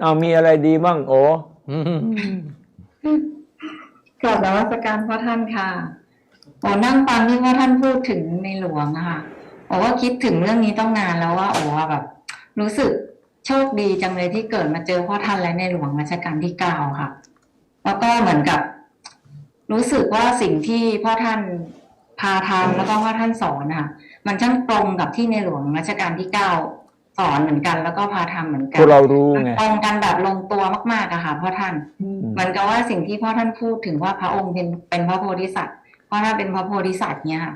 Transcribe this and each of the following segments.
เอามีอะไรดีบ้างโอ้กลับนวัตการพ่อท่านค่ะโอ้นั่งฟังที่พ่อท่านพูดถึงในหลวงอะค่ะโอ้ว่าคิดถึงเรื่องนี้ต้องนานแล้วว่าโอ้ว่าแบบ รู้สึกโชคดีจังเลยที่เกิดมาเจอพ่อท่านและในหลวงรัชกาลที่เก้าค่ะ แล้วก็เหมือนกับ รู้สึกว่าสิ่งที่พ่อท่านพาทำแล้วก็พ่อท่านสอนอะมันช่างตรงกับที่ในหลวงรัชกาลที่เก้า สอนเหมือนกันแล้วก็พาทำเหมือนกัพวกเรารู้ไงตรงกันแบบลงตัวมากๆอะค่ะพ่อท่านเหมือนกับว่าสิ่งที่พ่อท่านพูดถึงว่าพระองค์เป็นเป็นพระโพธิสัตว์เพราะถ้าเป็นพระโพธิสัตว์เนี่ยค่ะ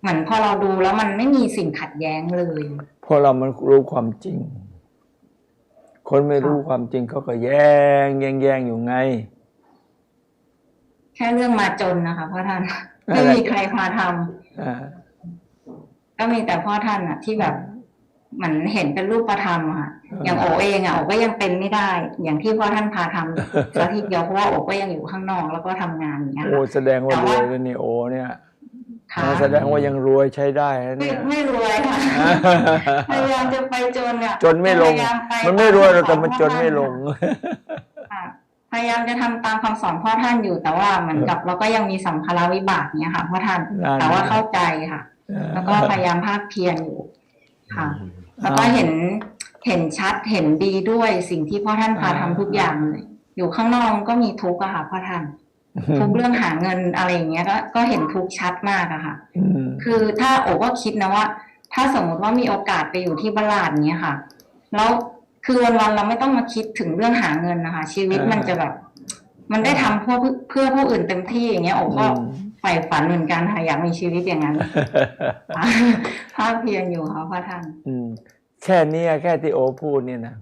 เหมือนพอเราดูแล้วมันไม่มีสิ่งขัดแย้งเลยเพราะเรามันรู้ความจริง คนไม่รู้ความจริงเขาก็แย่งแย่งแย่งอยู่ไง แค่เรื่องมาจนนะคะพ่อท่านนั่ไม่นแหละมีใครพาทำอ่าก็มีแต่พ่อท่านอะที่แบบเห มือนเห็นเป็นรูปธรรมอะค่ะอ่าอย่างโอเองอะโอก็ยังเป็นไม่ได้ อย่างที่พ่อท่านพาทำสักทีเดียวเพราะว่าโอก็ยังอยู่ข้างนอกแล้วก็ทำงานอย่างเงี้ยโอ้ค่ะแสดงว่าแต่รวว่ายแล้วนี่โอ้เนี่ยค่ะแสดงว่ายังรวยใช้ได้นะไม่เนี่ยไม่รวยค่ะพยายามจะไปจนอะจนไม่ลงพยายาปมันไม่รวยหรอกตาแต่มันจนไม่ลงค่ะพยายามจะทำตามคำสอนพ่อท่านอยู่แต่ว่าเหมือนกับเราก็ยังมีสัมภาระวิบากเนี่ยค่ะพ่อท่านนั่นแต่ว่าเข้าใจค่ะ แล้วก็พยายามภาคเพียรอยู่ ค่ะ แล้วก็เห็นเห็นชัดเห็นดีด้วยสิ่งที่พ่อท่านพาทำทุกอย่างเลยอยู่ข้างนอกก็มีทุกข์อะค่ะพ่อท่านทุกเรื่องหาเงินอะไรอย่างเงี้ยก็ก็เห็นทุกข์ชัดมากอะค่ะอืมคือถ้าโอก็คิดนะว่า ถ้าสมมติว่ามีโอกาสไปอยู่ที่บลาดเนี้ยค่ะ แล้วคือวันๆเราไม่ต้องมาคิดถึงเรื่องหาเงินนะคะ ชีวิตมันจะแบบ มันได้ทำเพื่อเพื่อผู้อื่นเต็มที่อย่างเงี้ยโอก็ ใฝ่ฝันเหมือนกันค่ะอยากมีชีวิตอย่างนั้นภาคเพียรอยู่ค่ะพระท่าน อืมแค่เนี้ยแค่ที่โอพูดเนี่ยนะ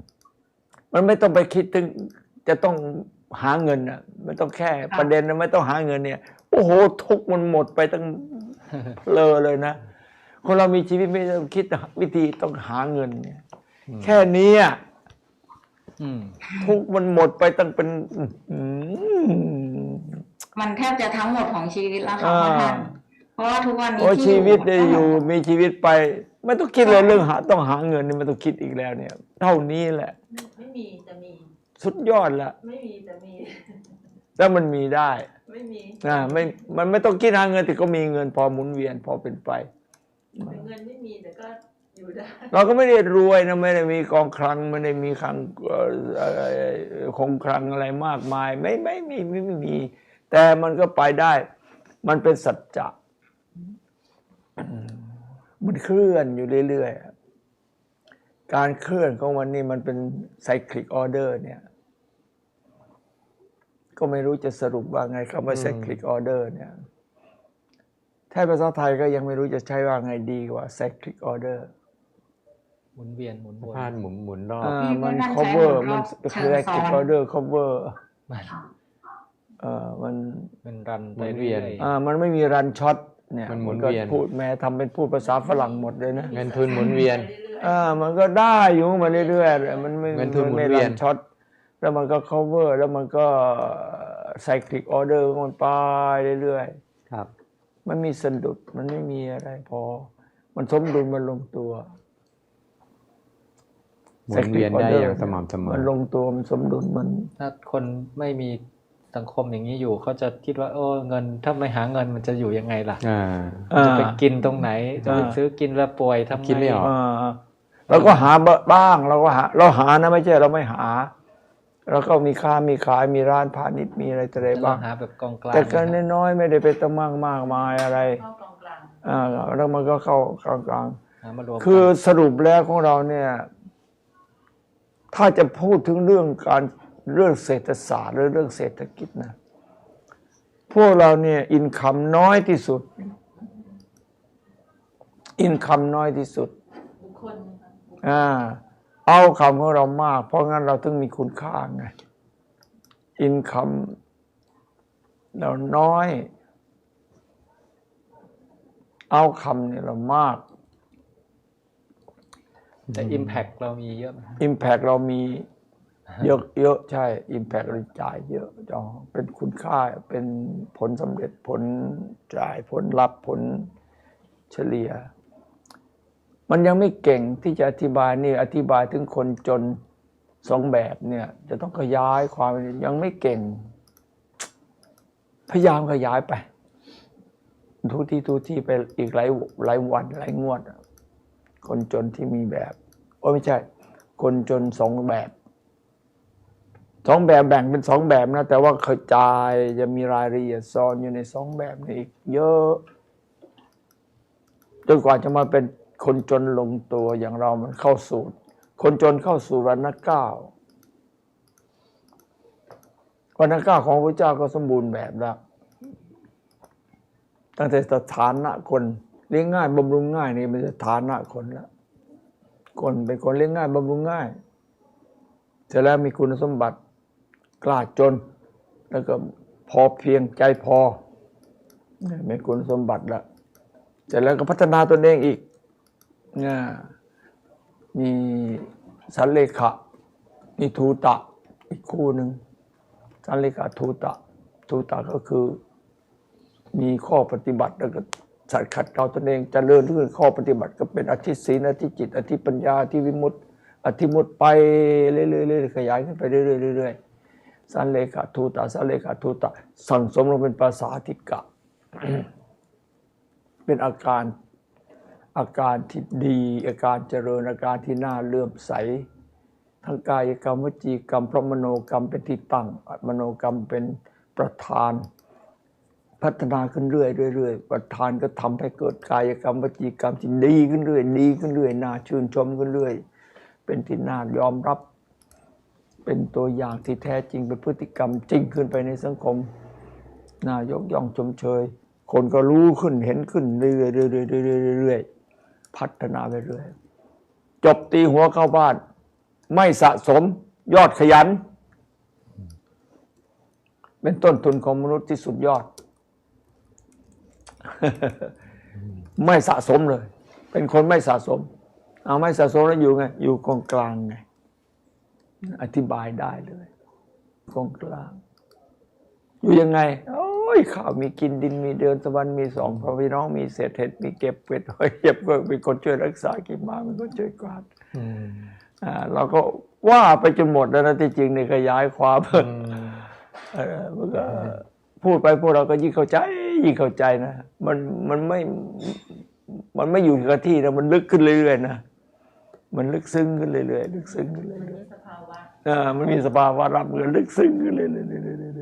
มันไม่ต้องไปคิดถึงจะต้องหาเงินอะไม่ต้องแค่ค่ะประเด็นนะไม่ต้องหาเงินเนี่ย โอ้โห ทุกข์มันหมดไปตั้งเพลอเลยนะคนเรามีชีวิตไม่ต้องคิดวิธีต้องหาเงินเนี่ย แค่เนี้ยอืมทุกข์มันหมดไปตั้งเป็นอื้อหือ มันแทบจะทั้งหมดของชีวิตแล้วค่ะอ่าพระท่านเพราะว่าทุกวันนี้โอ้ที่ชีวิตได้ก็อยู่มีชีวิตไป ไม่ต้องคิดเลยเรื่องหาต้องหาเงินนี่ไม่ต้องคิดอีกแล้วเนี่ย เท่านี้แหละ ไม่มีแต่มี สุดยอดละไม่มีแต่มีแล้วมันมีได้ ไม่มีนะไม่มันไม่ต้องคิดหาเงินแต่ก็มีเงินพอหมุนเวียนพอเป็นไปแต่เงินไม่มีแต่ก็อยู่ได้เราก็ไม่ได้รวยนะไม่ได้มีกองคลังไม่ได้มีคลังเอ่ออะไรคงคลังอะไรมากมาย ไม่ไม่มีไม่ไม่มี แต่มันก็ไปได้ มันเป็นสัจจะอืมมันเคลื่อนอยู่เรื่อยๆ การเคลื่อนของมันนี่มันเป็นไซคลิกออเดอร์เนี่ย ก็ไม่รู้จะสรุปว่าไงคำว่าไซคลิกออเดอร์เนี่ยถ้าภาษาไทยก็ยังไม่รู้จะใช้ว่าไงดีกว่า cyclic order หมุนเวียนหมุนวนพานหมุนหมุนรอบอ่าที่มันท่านใช้ cover เหมืมัอนนรอบคือเชิงซ้อน cyclic order cover มันเอ่อมันมันรันไปหมุนเวียนรื่ออ่ามันไม่มีรันช็อตเนี่ยมันหมุนก็เวียนพูดแม้ทำเป็นพูดภาษาฝรั่งหมดเลยนะเงินทุนหมุนเวียนอ่ามันก็ได้อยู่มาเรื่อยๆมันไม่เงินทุนหมุนไม่เวีรัยนนช็อตแล้วมันก็ cover แล้วมันก็ cyclic order ของมันไปเรื่อยๆครับ มันมีสะดุดมันไม่มีอะไรพอ มันสมดุลมันลงตัวหมุนเวียนได้อย่างสม่ำเสมอมันลงตัวมันสมดุลมัน ถ้าคนไม่มี สังคมอย่างนี้อยู่เขาจะคิดว่า โอ้เงินถ้าไม่หาเงินมันจะอยู่ยังไงล่ะอ่าจะไปกินตรงไหน จะไปอ่าซื้อกินแล้วป่วยทำไงคิดไม่ออกอ่าเราก็หาบ้างเราก็หา เราหานะไม่ใช่เราไม่หาเราก็มีค้ามีขายมีร้านพาณิชย์มีอะไรต่ออะไรแต่เราบ้างหาแบบกองกลางแต่ก็นะน้อยๆไม่ได้ไปต้องมากมากมายอะไรเข้ากองกลางอ่าแล้วมันก็เข้ากลางหามารวมๆคือกันสรุปแล้วของเราเนี่ย ถ้าจะพูดถึงเรื่องการ เรื่องเศรษฐศาสตร์หรือเรื่องเศรษฐกิจนะพวกเราเนี่ยอินคัมน้อยที่สุด อินคัมน้อยที่สุดบุคคลนะคะบุคคลอ่าเอาคำของเรามาก เพราะงั้นเราถึงมีคุณค่าไงอินคัมเราน้อย เอาคำเนี่ยเรามากแต่ Impact เรามีเยอะไหมอิมแพกเรามี เยอะเยอะใช่อิมแพกเราจ่ายเยอะจอเป็นคุณค่าเป็นผลสำเร็จผลจ่ายผลลัพธ์ผลเฉลี่ย มันยังไม่เก่งที่จะอธิบายนี่อธิบายถึงคนจนสองแบบเนี่ย จะต้องขยายความยังไม่เก่ง พยายามขยายไป ทุกที่ทุกที่ไปอีกหลายหลายวันหลายงวดอะคนจนที่มีแบบ โอ้ไม่ใช่ คนจนสองแบบ สองแบบแบ่งเป็นสองแบบนะ แต่ว่ากระจายจะมีรายละเอียดซ้อนอยู่ในสองแบบนี้อีก เยอะจนกว่าจะมาเป็นคนจนลงตัวอย่างเรามันเข้าสู่คนจนเข้าสู่รันเก้าวรันเก้าของพระเจ้าก็สมบูรณ์แบบแล้วตั้งแต่สถานะคนเลี้ยงง่ายบำรุงง่ายนี่มันจะฐานะคนและคนเป็นคนเลี้ยงง่ายบำรุงง่ายเสร็จแล้วมีคุณสมบัติ กล้าจน แล้วก็พอเพียงใจพอเนี่ยมีคุณสมบัติละเสร็จแล้วก็พัฒนาตนเองอีกเนี่ยมีสันเลขะมีทูตะอีกคู่หนึ่งสันเลขะทูตะทูตะก็คือ มีข้อปฏิบัติแล้วก็สัตขัดเกาตนเองจเจริญขึ้นข้อปฏิบัติก็เป็นอธิศีลอธิจิต อธิปัญญาอธิวิมุตติอธิมุตติไปเรื่อยๆขยายขึ้นไปเรื่อยๆ สันเลขาทูตะสันเลขาทูตะ สั่งสมลงเป็นภาษาธิกะ เป็นอาการอาการที่ดี อาการเจริญอาการที่น่าเลื่อมใสทั้งกายกรรมวจีกรรมพระมโนกรรมเป็นที่ตั้งมโนกรรมเป็นประธาน พัฒนาขึ้นเรื่อยๆเรื่อยประธานก็ทำให้เกิดกายกรรมวจีกรรมที่ดีขึ้นเรื่อยดีขึ้นเรื่อยน่าชื่นชมขึ้นเรื่อย เป็นที่น่ายอมรับ เป็นตัวอย่างที่แท้จริงเป็นพฤติกรรมจริงขึ้นไปในสังคมนายกย่องชมเชย คนก็รู้ขึ้นเห็นขึ้นเรื่อยๆเรื่อยๆเรื่อยๆเรื่อยๆพัฒนาไปเรื่อยจบตีหัวเข้าบ้าน ไม่สะสมยอดขยัน เป็นต้นทุนของมนุษย์ที่สุดยอด ไม่สะสมเลย เป็นคนไม่สะสม เอาไม่สะสมแล้วอยู่ไง อยู่กองกลางไง อธิบายได้เลยกองกลาง อยู่ยังไง โอ้ยข้าวมีกินดินมีเดือนตะวันมีสองพ่อพี่น้องมีเศษเห็ดมีเก็บเป็ดไว้เก็บก็มีคนช่วยรักษากินมาเป็นคนช่วยกวาดอืมอ่าเราก็ว่าไปจนหมดแล้วนะที่จริงในขยายความอืมเออมันก็พูดไปพวกเราก็ยิ่งเข้าใจ ยิ่งเข้าใจนะ มันมันไม่ มันไม่อยู่กับที่นะมันลึกขึ้นเรื่อยๆนะ มันลึกซึ้งขึ้นเรื่อยๆลึกซึ้งขึ้นเรื่อยสภาวะๆอ่ามันมีสภาวะรับเงินลึกซึ้งขึ้นเรื่อยๆเรื่อยๆเรื่อยๆ